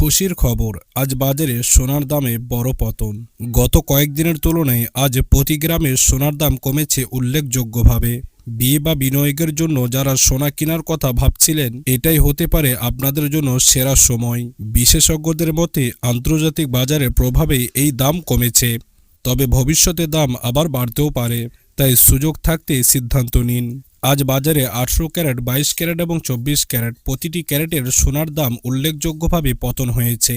খুশির খবর, আজ বাজারে সোনার দামে বড় পতন। গত কয়েকদিনের তুলনায় আজ প্রতি গ্রামে সোনার দাম কমেছে উল্লেখযোগ্যভাবে। বিয়ে বা বিনিয়োগের জন্য যারা সোনা কেনার কথা ভাবছিলেন, এটাই হতে পারে আপনাদের জন্য সেরা সময়। বিশেষজ্ঞদের মতে, আন্তর্জাতিক বাজারের প্রভাবে এই দাম কমেছে। তবে ভবিষ্যতে দাম আবার বাড়তেও পারে, তাই সুযোগ থাকতে সিদ্ধান্ত নিন। আজ বাজারে আঠেরো ক্যারেট, বাইশ ক্যারেট এবং চব্বিশ ক্যারেট প্রতিটি ক্যারেটের সোনার দাম উল্লেখযোগ্যভাবে পতন হয়েছে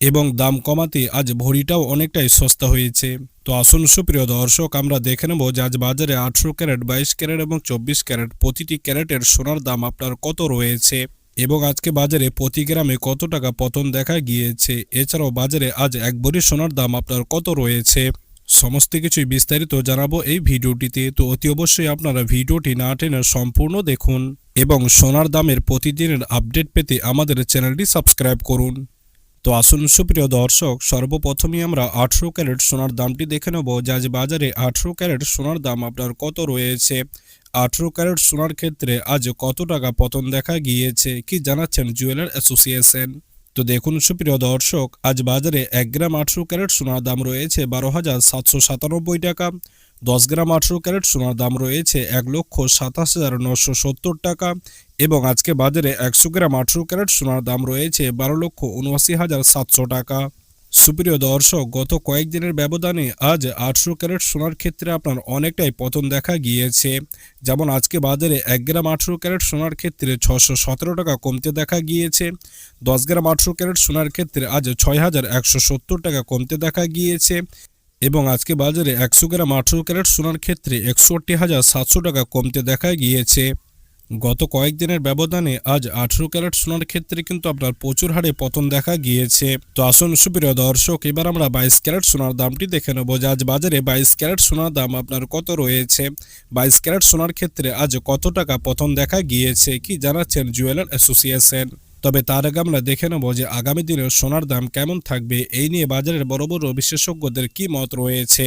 এবং দাম কমাতে আজ ভরিটাও অনেকটাই সস্তা হয়েছে। তো আসুন সুপ্রিয় দর্শক, আমরা দেখে নেব যে আজ বাজারে আঠেরো ক্যারেট, বাইশ ক্যারেট এবং চব্বিশ ক্যারেট প্রতিটি ক্যারেটের সোনার দাম আপনার কত রয়েছে এবং আজকে বাজারে প্রতি গ্রামে কত টাকা পতন দেখা গিয়েছে? এছাড়াও বাজারে আজ এক ভরি সোনার দাম আপনার কত রয়েছে? সমস্ত কিছুই বিস্তারিত জানাব এই ভিডিওটিতে। তো অতি অবশ্যই আপনারা ভিডিওটি না টেনে সম্পূর্ণ দেখুন এবং সোনার দামের প্রতিদিনের আপডেট পেতে আমাদের চ্যানেলটি সাবস্ক্রাইব করুন। তো আসুন সুপ্রিয় দর্শক, সর্বপ্রথমেই আমরা আঠেরো ক্যারেট সোনার দামটি দেখে নেব। যা যে বাজারে আঠেরো ক্যারেট সোনার দাম আপনার কত রয়েছে? আঠেরো ক্যারেট সোনার ক্ষেত্রে আজ কত টাকা পতন দেখা গিয়েছে? কি জানাচ্ছেন জুয়েলার অ্যাসোসিয়েশন? তো দেখুন সুপ্রিয় দর্শক, আজ বাজারে এক গ্রাম আঠেরো ক্যারেট সোনার দাম রয়েছে বারো হাজার সাতশো সাতানব্বই টাকা। দশ গ্রাম আঠেরো ক্যারেট সোনার দাম রয়েছে এক লক্ষ সাতাশ হাজার নশো সত্তর টাকা এবং আজকে বাজারে একশো গ্রাম আঠেরো ক্যারেট সোনার দাম রয়েছে বারো লক্ষ উনআশি হাজার সাতশো টাকা। সুপ্রিয় দর্শক, গত কয়েকদিনের ব্যবধানে আজ আটশো ক্যারেট সোনার ক্ষেত্রে আপনার অনেকটাই পতন দেখা গিয়েছে। যেমন আজকে বাজারে এক গ্রাম আঠেরো ক্যারেট সোনার ক্ষেত্রে ছশো সতেরো টাকা কমতে দেখা গিয়েছে। দশ গ্রাম আঠেরো ক্যারেট সোনার ক্ষেত্রে আজ ছয় হাজার একশো সত্তর টাকা কমতে দেখা গিয়েছে এবং আজকে বাজারে একশো গ্রাম আঠেরো ক্যারেট সোনার ক্ষেত্রে একষট্টি হাজার সাতশো টাকা কমতে দেখা গিয়েছে। গত কয়েকদিনের ব্যবধানে আজ আঠেরো ক্যারেট সোনার ক্ষেত্রে কিন্তু আপনার প্রচুর হারে পতন দেখা গিয়েছে। তো আসুন সুপ্রিয় দর্শক, এবার আমরা বাইশ ক্যারেট সোনার দামটি দেখে নেব যে আজ বাজারে বাইশ ক্যারেট সোনার দাম আপনার কত রয়েছে? বাইশ ক্যারেট সোনার ক্ষেত্রে আজ কত টাকা পতন দেখা গিয়েছে? কি জানাচ্ছেন জুয়েলার অ্যাসোসিয়েশন? তবে তার আগে আমরা দেখে নেব যে আগামী দিনে সোনার দাম কেমন থাকবে। এই নিয়ে বাজারের বড় বড় বিশেষজ্ঞদের কি মত রয়েছে?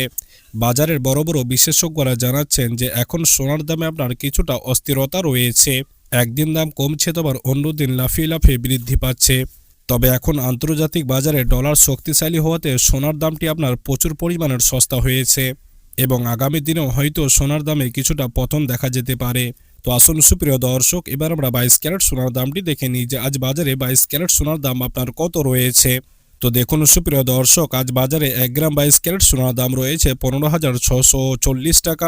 বাজারের বড় বড় বিশেষজ্ঞরা জানাচ্ছেন যে এখন সোনার দামে আপনার কিছুটা অস্থিরতা রয়েছে। একদিন দাম কমছে তো আবার অন্যদিন লাফিয়ে লাফিয়ে বৃদ্ধি পাচ্ছে। তবে এখন আন্তর্জাতিক বাজারে ডলার শক্তিশালী হওয়াতে সোনার দামটি আপনার প্রচুর পরিমাণের সস্তা হয়েছে। এবং আগামী দিনেও হয়তো সোনার দামে কিছুটা পতন দেখা যেতে পারে। তো আসুন সুপ্রিয় দর্শক, এবার আমরা বাইশ ক্যারেট সোনার দামটি দেখে নিই যে আজ বাজারে বাইশ ক্যারেট সোনার দাম আপনার কত রয়েছে। তো দেখুন সুপ্রিয় দর্শক, আজ বাজারে এক গ্রাম বাইশ ক্যারেট সোনার দাম রয়েছে পনেরো হাজার ছশো চল্লিশ টাকা,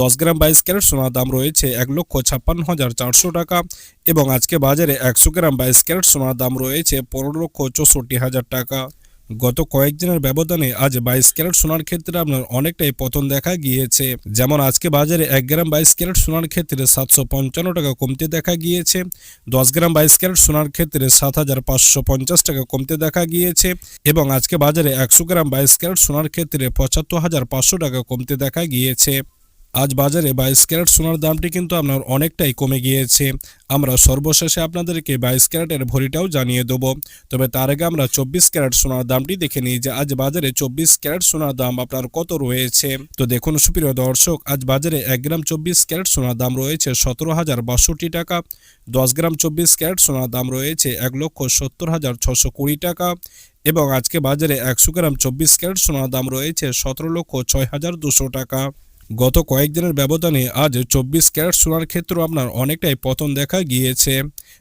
দশ গ্রাম বাইশ ক্যারেট সোনার দাম রয়েছে এক লক্ষ ছাপ্পান্ন হাজার চারশো টাকা এবং আজকে বাজারে একশো গ্রাম বাইশ ক্যারেট সোনার দাম রয়েছে পনেরো লক্ষ চৌষট্টি হাজার টাকা। গত কয়েকদিনের ব্যবধানে আজ বাইশ ক্যারেট সোনার ক্ষেত্রে আপনার অনেকটাই পতন দেখা গিয়েছে। যেমন আজকে বাজারে এক গ্রাম বাইশ ক্যারেট সোনার ক্ষেত্রে সাতশো পঞ্চান্ন টাকা কমতে দেখা গিয়েছে। দশ গ্রাম বাইশ ক্যারেট সোনার ক্ষেত্রে সাত হাজার পাঁচশো পঞ্চাশ টাকা কমতে দেখা গিয়েছে এবং আজকে বাজারে একশো গ্রাম বাইশ ক্যারেট সোনার ক্ষেত্রে পঁচাত্তর হাজার পাঁচশো টাকা কমতে দেখা গিয়েছে। আজ বাজারে বাইশ ক্যারেট সোনার দামটি কিন্তু আপনার অনেকটাই কমে গিয়েছে। আমরা সর্বশেষে আপনাদেরকে বাইশ ক্যারেটের ভরিটাও জানিয়ে দেব। তবে তার আগে আমরা চব্বিশ ক্যারেট সোনার দামটি দেখে নিই যে আজ বাজারে চব্বিশ ক্যারেট সোনার দাম আপনার কত রয়েছে। তো দেখুন সুপ্রিয় দর্শক, আজ বাজারে এক গ্রাম চব্বিশ ক্যারেট সোনার দাম রয়েছে সতেরো হাজার বাষট্টি টাকা। দশ গ্রাম চব্বিশ ক্যারেট সোনার দাম রয়েছে এক লক্ষ সত্তর হাজার ছশো কুড়ি টাকা। এবং আজকে বাজারে একশো গ্রাম চব্বিশ ক্যারেট সোনার দাম রয়েছে সতেরো লক্ষ ছয় হাজার দুশো টাকা। গত কয়েকদিনের ব্যবধানে আজ চব্বিশ ক্যারেট সোনার ক্ষেত্রেও আপনার অনেকটাই পতন দেখা গিয়েছে।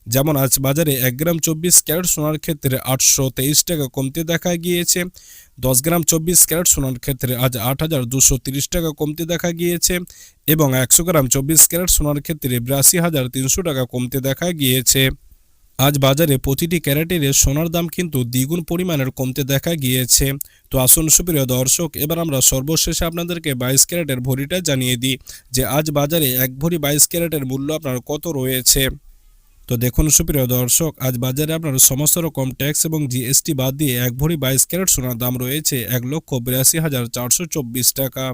যেমন আজ বাজারে এক গ্রাম চব্বিশ ক্যারেট সোনার ক্ষেত্রে আটশো তেইশ টাকা কমতে দেখা গিয়েছে। দশ গ্রাম চব্বিশ ক্যারেট সোনার ক্ষেত্রে আজ আট হাজার দুশো তিরিশ টাকা কমতে দেখা গিয়েছে এবং একশো গ্রাম চব্বিশ ক্যারেট সোনার ক্ষেত্রে বিরাশি হাজার তিনশো টাকা কমতে দেখা গিয়েছে। আজ বাজারে প্রতিটি ক্যারেটের সোনার দাম কিন্তু দ্বিগুণ পরিমাণের কমতে দেখা গিয়েছে। তো আসুন সুপ্রিয় দর্শক, এবার আমরা সর্বশেষে আপনাদেরকে বাইশ ক্যারেটের ভরিটা জানিয়ে দিই যে আজ বাজারে এক ভরি বাইশ ক্যারেটের মূল্য আপনার কত রয়েছে। তো দেখুন সুপ্রিয় দর্শক, আজ বাজারে আপনার সমস্ত রকম ট্যাক্স এবং জিএসটি বাদ দিয়ে এক ভরি বাইশ ক্যারেট সোনার দাম রয়েছে এক লক্ষ বিরাশি হাজার চারশো চব্বিশ টাকা।